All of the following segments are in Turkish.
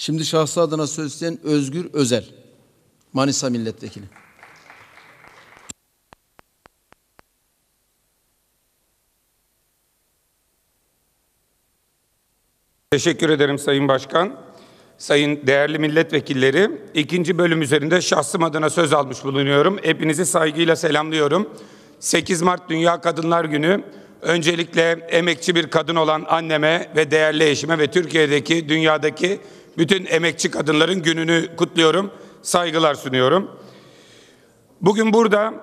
Şimdi şahsı adına söz isteyen Özgür Özel. Manisa Milletvekili. Teşekkür ederim Sayın Başkan. Sayın değerli milletvekilleri, ikinci bölüm üzerinde şahsım adına söz almış bulunuyorum. Hepinizi saygıyla selamlıyorum. 8 Mart Dünya Kadınlar Günü. Öncelikle emekçi bir kadın olan anneme ve değerli eşime ve Türkiye'deki, dünyadaki bütün emekçi kadınların gününü kutluyorum. Saygılar sunuyorum. Bugün burada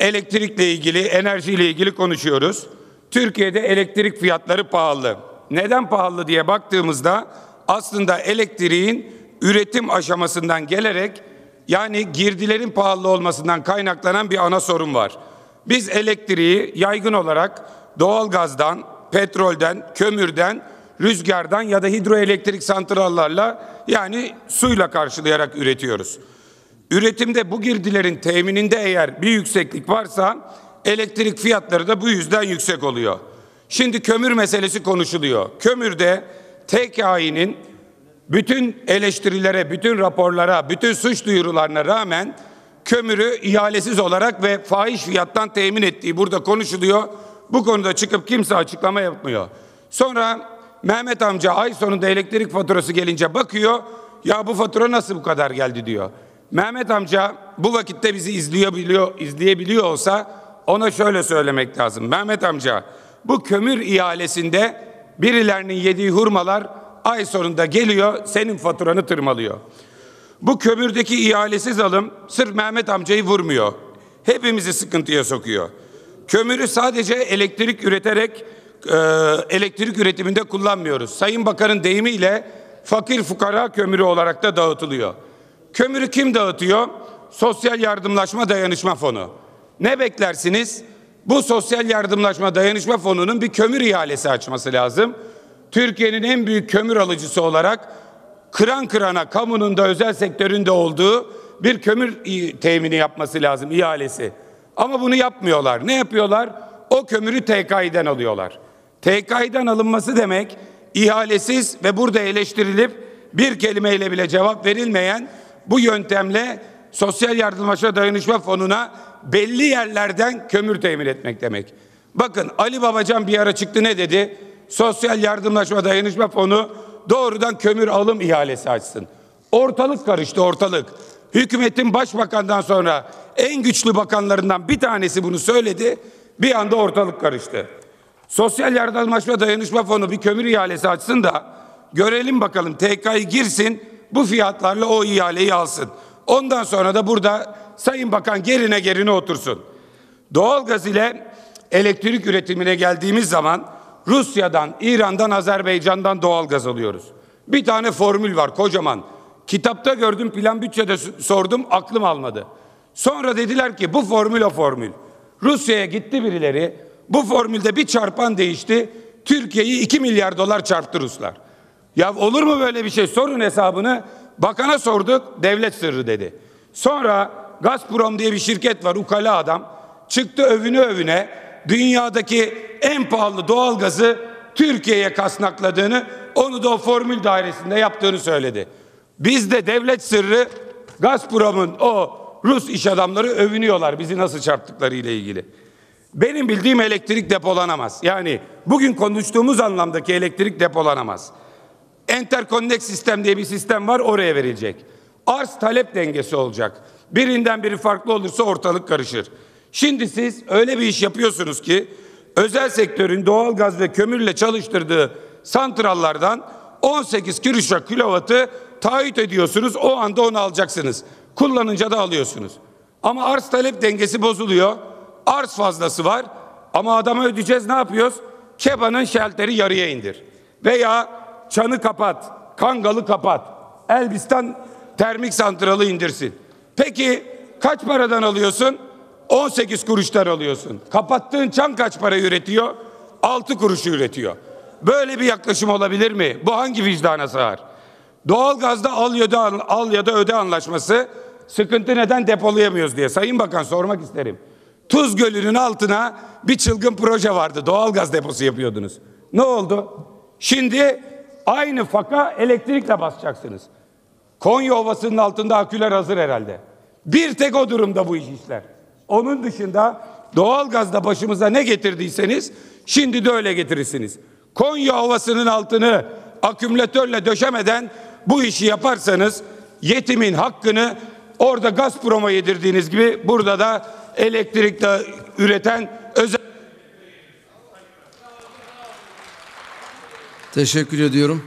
elektrikle ilgili, enerjiyle ilgili konuşuyoruz. Türkiye'de elektrik fiyatları pahalı. Neden pahalı diye baktığımızda aslında elektriğin üretim aşamasından gelerek yani girdilerin pahalı olmasından kaynaklanan bir ana sorun var. Biz elektriği yaygın olarak doğalgazdan, petrolden, kömürden, rüzgardan ya da hidroelektrik santrallarla yani suyla karşılayarak üretiyoruz. Üretimde bu girdilerin temininde eğer bir yükseklik varsa elektrik fiyatları da bu yüzden yüksek oluyor. Şimdi kömür meselesi konuşuluyor. Kömürde TKİ'nin bütün eleştirilere, bütün raporlara, bütün suç duyurularına rağmen kömürü ihalesiz olarak ve fahiş fiyattan temin ettiği burada konuşuluyor. Bu konuda çıkıp kimse açıklama yapmıyor. Sonra Mehmet amca ay sonunda elektrik faturası gelince bakıyor. Ya bu fatura nasıl bu kadar geldi diyor. Mehmet amca bu vakitte bizi izleyebiliyor, izleyebiliyor olsa ona şöyle söylemek lazım. Mehmet amca bu kömür ihalesinde birilerinin yediği hurmalar ay sonunda geliyor senin faturanı tırmalıyor. Bu kömürdeki ihalesiz alım sırf Mehmet amcayı vurmuyor. Hepimizi sıkıntıya sokuyor. Kömürü sadece elektrik üreterek e, elektrik üretiminde kullanmıyoruz. Sayın Bakan'ın deyimiyle fakir fukara kömürü olarak da dağıtılıyor. Kömürü kim dağıtıyor? Sosyal Yardımlaşma Dayanışma Fonu. Ne beklersiniz? Bu Sosyal Yardımlaşma Dayanışma Fonu'nun bir kömür ihalesi açması lazım. Türkiye'nin en büyük kömür alıcısı olarak kıran kırana kamunun da özel sektöründe olduğu bir kömür temini yapması lazım ihalesi. Ama bunu yapmıyorlar. Ne yapıyorlar? O kömürü TKİ'den alıyorlar. TKİ'den alınması demek ihalesiz ve burada eleştirilip bir kelimeyle bile cevap verilmeyen bu yöntemle Sosyal Yardımlaşma Dayanışma Fonu'na belli yerlerden kömür temin etmek demek. Bakın Ali Babacan bir ara çıktı ne dedi? Sosyal Yardımlaşma Dayanışma Fonu doğrudan kömür alım ihalesi açsın. Ortalık karıştı ortalık. Hükümetin başbakandan sonra en güçlü bakanlarından bir tanesi bunu söyledi. Bir anda ortalık karıştı. Sosyal Yardımlaşma Dayanışma Fonu bir kömür ihalesi açsın da görelim bakalım TK'yı girsin bu fiyatlarla o ihaleyi alsın. Ondan sonra da burada Sayın Bakan gerine gerine otursun. Doğalgaz ile elektrik üretimine geldiğimiz zaman Rusya'dan, İran'dan, Azerbaycan'dan doğalgaz alıyoruz. Bir tane formül var kocaman. Kitapta gördüm plan bütçede sordum aklım almadı. Sonra dediler ki bu formül o formül. Rusya'ya gitti birileri. Bu formülde bir çarpan değişti. Türkiye'yi 2 milyar dolar çarptı Ruslar. Ya olur mu böyle bir şey? Sorun hesabını. Bakana sorduk. Devlet sırrı dedi. Sonra Gazprom diye bir şirket var. Ukala adam. Çıktı övüne övüne dünyadaki en pahalı doğalgazı Türkiye'ye kasnakladığını, onu da o formül dairesinde yaptığını söyledi. Biz de devlet sırrı Gazprom'un o Rus iş adamları övünüyorlar bizi nasıl çarptıkları ile ilgili. Benim bildiğim elektrik depolanamaz. Yani bugün konuştuğumuz anlamdaki elektrik depolanamaz. Interconnect sistem diye bir sistem var oraya verilecek. Arz talep dengesi olacak. Birinden biri farklı olursa ortalık karışır. Şimdi siz öyle bir iş yapıyorsunuz ki özel sektörün doğal gaz ve kömürle çalıştırdığı santrallardan 18 kirişa kilovatı taahhüt ediyorsunuz. O anda onu alacaksınız. Kullanınca da alıyorsunuz. Ama arz talep dengesi bozuluyor. Arz fazlası var. Ama adama ödeyeceğiz ne yapıyoruz? Kebanın şelteri yarıya indir. Veya çanı kapat. Kangalı kapat. Elbistan termik santralı indirsin. Peki kaç paradan alıyorsun? 18 kuruştan alıyorsun. Kapattığın çan kaç para üretiyor? 6 kuruşu üretiyor. Böyle bir yaklaşım olabilir mi? Bu hangi vicdana sığar? Doğalgazda al ya da al ya da öde anlaşması sıkıntı neden depolayamıyoruz diye. Sayın Bakan sormak isterim. Tuz Gölü'nün altına bir çılgın proje vardı. Doğalgaz deposu yapıyordunuz. Ne oldu? Şimdi Aynı faka elektrikle basacaksınız. Konya Ovası'nın altında aküler hazır herhalde. Bir tek o durumda bu iş işler. Onun dışında doğalgazda başımıza ne getirdiyseniz şimdi de öyle getirirsiniz. Konya Ovası'nın altını akümülatörle döşemeden bu işi yaparsanız yetimin hakkını orada Gazprom'a yedirdiğiniz gibi burada da elektrikle üreten özel Teşekkür ediyorum.